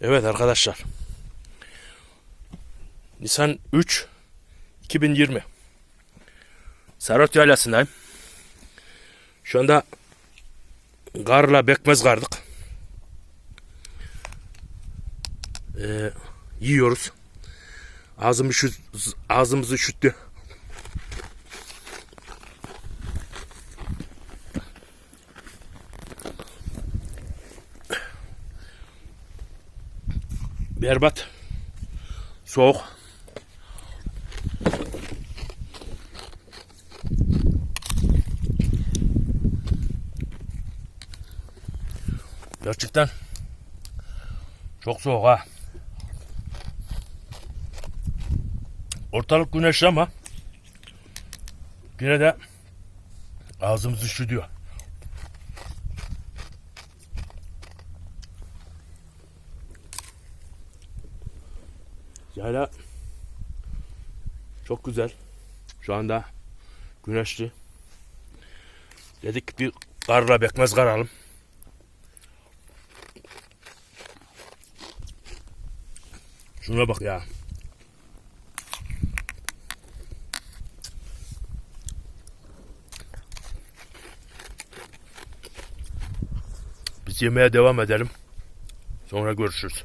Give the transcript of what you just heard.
Evet arkadaşlar. Nisan 3 2020. Serot Yaylası'ndayım. Şu anda garla bekmez gardık. Ee, yiyoruz. Ağzımı şu, ağzımızı şüttü. Berbat. Soğuk. Gerçekten çok soğuk ha. Ortalık güneşli ama yine de ağzımız üşüdüyor. Yayla çok güzel. Şu anda güneşli. Dedik bir karla bekmez karalım. Şuna bak ya. Biz yemeğe devam edelim. Sonra görüşürüz.